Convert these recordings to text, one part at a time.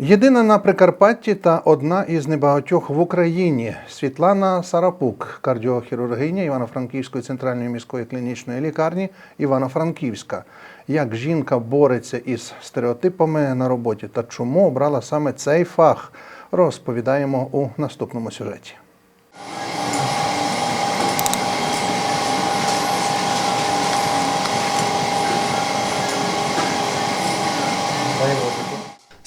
Єдина на Прикарпатті та одна із небагатьох в Україні Світлана Сарапук, кардіохірургиня Івано-Франківської центральної міської клінічної лікарні Івано-Франківська. Як жінка бореться із стереотипами на роботі та чому обрала саме цей фах, розповідаємо у наступному сюжеті.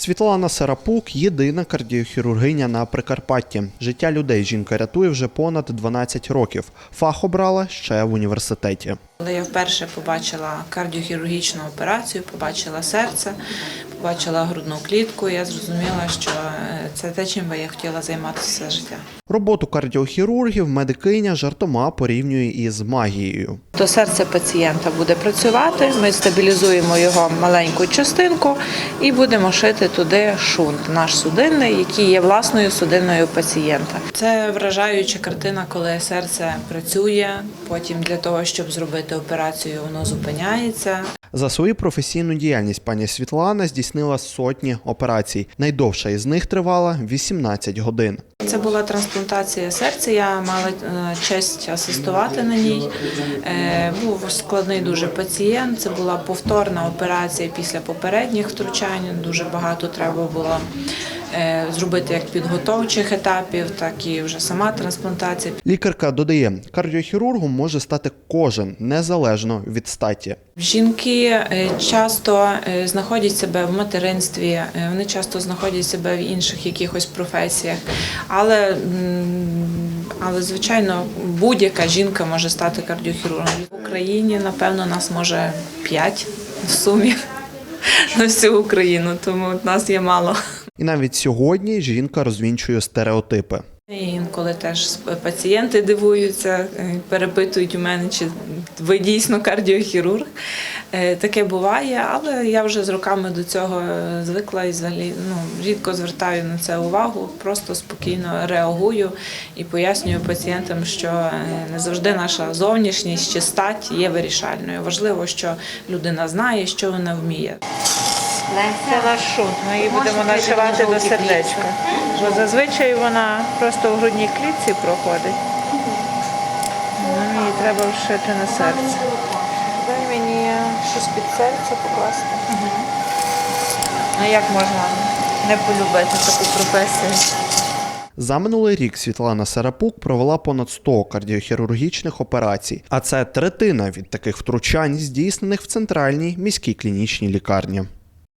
Світлана Сарапук єдина кардіохірургиня на Прикарпатті. Життя людей жінка рятує вже понад 12 років. Фах обрала ще в університеті. Коли я вперше побачила кардіохірургічну операцію, побачила серце, побачила грудну клітку, я зрозуміла, що е, це те, чим би я хотіла займатися все життя. Роботу кардіохірургів медикиня жартома порівнює із магією. То серце пацієнта буде працювати, ми стабілізуємо його маленьку частинку і будемо шити туди шунт, наш судинний, який є власною судинною пацієнта. Це вражаюча картина, коли серце працює. Потім для того, щоб зробити операцію, воно зупиняється. За свою професійну діяльність пані Світлана здійснила сотні операцій. Найдовша із них тривала 18 годин. Це була трансплантація серця. Я мала е, честь асистувати на ній. Е, Був складний дуже пацієнт. Це була повторна операція після попередніх втручань. Дуже багато треба було зробити як підготовчих етапів, так і вже сама трансплантація. Лікарка додає, кардіохірургом може стати кожен незалежно від статі. Жінки е, часто е, знаходять себе в материнстві, е, вони часто знаходять себе в інших якихось професіях, але, але звичайно, будь-яка жінка може стати кардіохірургом. В Україні, напевно, нас може 5 в сумі на всю Україну, тому нас є мало. І навіть сьогодні жінка розвінчує стереотипи. Інколи теж пацієнти дивуються, е, перепитують у мене, чи ви дійсно кардіохірург. Е, Таке буває, але я вже з роками до цього е, звикла і взагалі ну, рідко звертаю на це увагу, просто спокійно реагую і пояснюю пацієнтам, що не завжди наша зовнішність чи стать є вирішальною. Важливо, що людина знає, що вона вміє. Це наш шунт. Ми її будемо нашивати до сердечка. Бо зазвичай вона просто в грудній клітці проходить. Нам її треба вшити на серце. Дай мені щось під серце покласти. Ну як можна не полюбити таку професію? За минулий рік Світлана Сарапук провела понад 100 кардіохірургічних операцій, а це третина від таких втручань, здійснених в центральній міській клінічній лікарні.